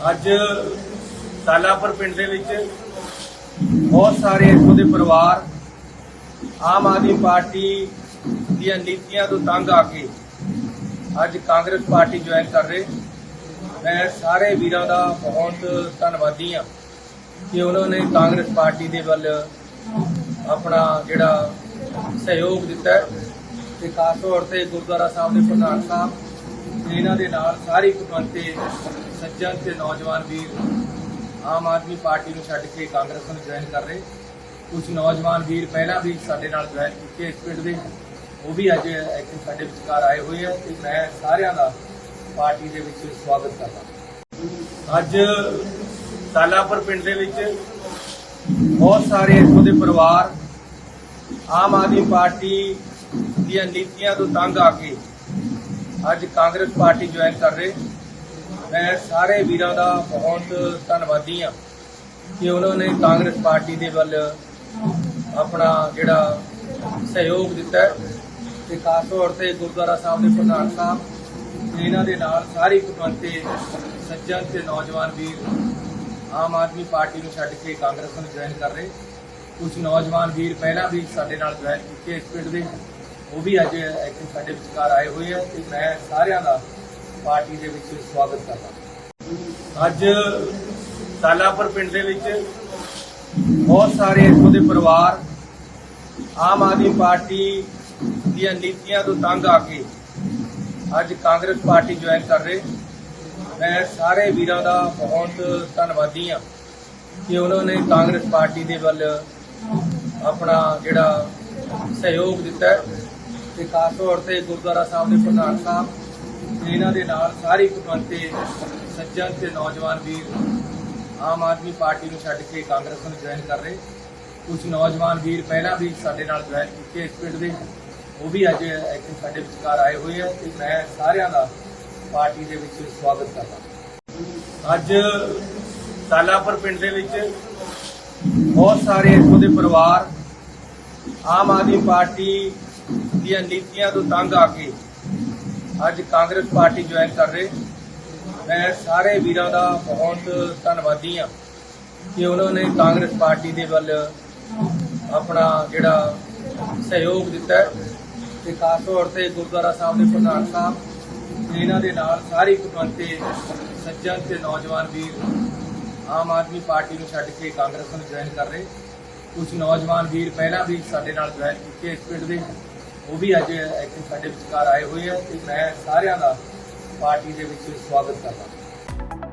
ਅੱਜ ਸਾਲਾਪੁਰ ਪਿੰਡ ਦੇ ਵਿੱਚ ਬਹੁਤ ਸਾਰੇ ਇੱਥੋਂ ਦੇ ਪਰਿਵਾਰ ਆਮ ਆਦਮੀ ਪਾਰਟੀ ਦੀਆਂ ਨੀਤੀਆਂ ਤੋਂ ਤੰਗ ਆ ਕੇ ਅੱਜ ਕਾਂਗਰਸ ਪਾਰਟੀ ਜੁਆਇਨ ਕਰ ਰਹੇ। ਮੈਂ ਸਾਰੇ ਵੀਰਾਂ ਦਾ ਬਹੁਤ ਧੰਨਵਾਦੀ ਹਾਂ ਕਿ ਉਹਨਾਂ ਨੇ ਕਾਂਗਰਸ ਪਾਰਟੀ ਦੇ ਵੱਲ ਆਪਣਾ ਜਿਹੜਾ ਸਹਿਯੋਗ ਦਿੱਤਾ ਹੈ ਤੇ ਖਾਸ ਤੌਰ ਤੇ ਗੁਰਦੁਆਰਾ ਸਾਹਿਬ ਦੇ ਪ੍ਰਧਾਨ ਸਾਹਿਬ ਇਹਨਾਂ ਦੇ ਨਾਲ ਸਾਰੇ ਕੁਟਵੰਤੇ ਸੱਜਣ ਤੇ ਨੌਜਵਾਨ ਵੀਰ ਆਮ ਆਦਮੀ ਪਾਰਟੀ ਨੂੰ ਛੱਡ ਕੇ ਕਾਂਗਰਸ ਨੂੰ ਜੁਆਇਨ ਕਰ ਰਹੇ। ਕੁਝ ਨੌਜਵਾਨ ਵੀਰ ਪਹਿਲਾਂ ਵੀ ਸਾਡੇ ਨਾਲ ਜੁਆਇਨ ਕੀਤੇ ਇਸ ਪਿੰਡ ਦੇ। ਉਹ ਵੀ ਅੱਜ ਇੱਥੇ ਸਾਡੇ ਵਿਚਕਾਰ ਆਏ ਹੋਏ ਆ ਤੇ ਮੈਂ ਸਾਰਿਆਂ ਦਾ ਪਾਰਟੀ ਦੇ ਵਿੱਚ ਸਵਾਗਤ ਕਰਦਾ ਅੱਜ ਸਾਲਾਪੁਰ ਪਿੰਡ ਦੇ ਵਿੱਚ ਬਹੁਤ ਸਾਰੇ ਇੱਥੋਂ ਦੇ ਪਰਿਵਾਰ ਆਮ ਆਦਮੀ ਪਾਰਟੀ ਦੀਆਂ ਨੀਤੀਆਂ ਤੋਂ ਤੰਗ ਆ ਕੇ ਅੱਜ ਕਾਂਗਰਸ ਪਾਰਟੀ ਜੁਆਇਨ ਕਰ ਰਹੇ। ਮੈਂ ਸਾਰੇ ਵੀਰਾਂ ਦਾ ਬਹੁਤ ਧੰਨਵਾਦੀ ਹਾਂ ਕਿ ਉਹਨਾਂ ਨੇ ਕਾਂਗਰਸ ਪਾਰਟੀ ਦੇ ਵੱਲ ਆਪਣਾ ਜਿਹੜਾ ਸਹਿਯੋਗ ਦਿੱਤਾ ਹੈ। ਤੇ ਖਾਸ ਤੌਰ ਤੇ ਗੁਰਦੁਆਰਾ ਸਾਹਿਬ ਦੇ ਪ੍ਰਧਾਨ ਸਾਹਿਬ ਤੇ ਇਹਨਾਂ ਦੇ ਨਾਲ ਸਾਰੀ ਕੁਟਵੰਤੇ ਸੱਜਣ ਤੇ ਨੌਜਵਾਨ ਵੀਰ ਆਮ ਆਦਮੀ ਪਾਰਟੀ ਨੂੰ ਛੱਡ ਕੇ ਕਾਂਗਰਸ ਨੂੰ ਜੁਆਇਨ ਕਰ ਰਹੇ। ਕੁਝ ਨੌਜਵਾਨ ਵੀਰ ਪਹਿਲਾਂ ਵੀ ਸਾਡੇ ਨਾਲ ਜੁਆਇਨ ਕੀਤੇ ਇਸ ਪਿੰਡ ਦੇ। ਉਹ ਵੀ ਅੱਜ ਇੱਥੇ ਸਾਡੇ ਵਿਚਕਾਰ ਆਏ ਹੋਏ ਆ ਤੇ ਮੈਂ ਸਾਰਿਆਂ ਦਾ ਪਾਰਟੀ ਦੇ ਵਿੱਚ ਸਵਾਗਤ ਕਰਦਾ ਅੱਜ ਸਾਲਾਪੁਰ ਪਿੰਡ ਦੇ ਵਿੱਚ ਬਹੁਤ ਸਾਰੇ ਇੱਥੋਂ ਦੇ ਪਰਿਵਾਰ, ਆਮ ਆਦਮੀ ਪਾਰਟੀ ਦੀਆਂ ਨੀਤੀਆਂ ਤੋਂ ਤੰਗ ਆ ਕੇ ਅੱਜ ਕਾਂਗਰਸ ਪਾਰਟੀ ਜੁਆਇਨ ਕਰ ਰਹੇ। ਮੈਂ ਸਾਰੇ ਵੀਰਾਂ ਦਾ ਬਹੁਤ ਧੰਨਵਾਦੀ ਹਾਂ ਕਿ ਉਹਨਾਂ ਨੇ ਕਾਂਗਰਸ ਪਾਰਟੀ ਦੇ ਵੱਲ ਆਪਣਾ ਜਿਹੜਾ ਸਹਿਯੋਗ ਦਿੱਤਾ ਤੇ ਖਾਸ ਤੌਰ ਤੇ ਗੁਰਦੁਆਰਾ ਸਾਹਿਬ ਦੇ ਪ੍ਰਧਾਨ ਸਾਹਿਬ ਤੇ ਇਹਨਾਂ ਦੇ ਨਾਲ ਸਾਰੀ ਕੁਟਵੰਤੇ ਸੱਜਣ ਤੇ ਨੌਜਵਾਨ ਵੀਰ, ਆਮ ਆਦਮੀ ਪਾਰਟੀ ਨੂੰ ਛੱਡ ਕੇ ਕਾਂਗਰਸ ਨੂੰ ਜੁਆਇਨ ਕਰ ਰਹੇ। ਕੁਝ ਨੌਜਵਾਨ ਵੀਰ ਪਹਿਲਾਂ ਵੀ ਸਾਡੇ ਨਾਲ ਜੁਆਇਨ ਕੀਤੇ ਇਸ ਪਿੰਡ ਦੇ। ਉਹ ਵੀ ਅੱਜ ਇੱਥੇ ਸਾਡੇ ਵਿਚਕਾਰ ਆਏ ਹੋਏ ਆ ਤੇ ਮੈਂ ਸਾਰਿਆਂ ਦਾ ਪਾਰਟੀ ਦੇ ਵਿੱਚ ਸਵਾਗਤ ਕਰਦਾ ਅੱਜ ਸਾਲਾਪੁਰ ਪਿੰਡ ਦੇ ਵਿੱਚ ਬਹੁਤ ਸਾਰੇ ਇੱਥੋਂ ਦੇ ਪਰਿਵਾਰ, ਆਮ ਆਦਮੀ ਪਾਰਟੀ ਦੀਆਂ ਨੀਤੀਆਂ ਤੋਂ ਤੰਗ ਆ ਕੇ ਅੱਜ ਕਾਂਗਰਸ ਪਾਰਟੀ ਜੁਆਇਨ ਕਰ ਰਹੇ। ਮੈਂ ਸਾਰੇ ਵੀਰਾਂ ਦਾ ਬਹੁਤ ਧੰਨਵਾਦੀ ਹਾਂ ਕਿ ਉਹਨਾਂ ਨੇ ਕਾਂਗਰਸ ਪਾਰਟੀ ਦੇ ਵੱਲ ਆਪਣਾ ਜਿਹੜਾ ਸਹਿਯੋਗ ਦਿੱਤਾ ਹੈ ਤੇ ਖਾਸ ਤੌਰ ਤੇ ਗੁਰਦੁਆਰਾ ਸਾਹਿਬ ਦੇ ਪ੍ਰਧਾਨ ਸਾਹਿਬ ਤੇ ਇਹਨਾਂ ਦੇ ਨਾਲ ਸਾਰੀ ਕੁਟਵੰਤੇ ਸੱਜਣ ਤੇ ਨੌਜਵਾਨ ਵੀਰ ਆਮ ਆਦਮੀ ਪਾਰਟੀ ਨੂੰ ਛੱਡ ਕੇ ਕਾਂਗਰਸ ਨੂੰ ਜੁਆਇਨ ਕਰ ਰਹੇ। ਕੁਝ ਨੌਜਵਾਨ ਵੀਰ ਪਹਿਲਾਂ ਵੀ ਸਾਡੇ ਨਾਲ ਜੁਆਇਨ ਕੀਤੇ ਇਸ ਪਿੰਡ ਦੇ। ਉਹ ਵੀ ਅੱਜ ਇੱਥੇ ਸਾਡੇ ਵਿਚਕਾਰ ਆਏ ਹੋਏ ਆ ਤੇ ਮੈਂ ਸਾਰਿਆਂ ਦਾ ਪਾਰਟੀ ਦੇ ਵਿੱਚ ਸਵਾਗਤ ਕਰਦਾ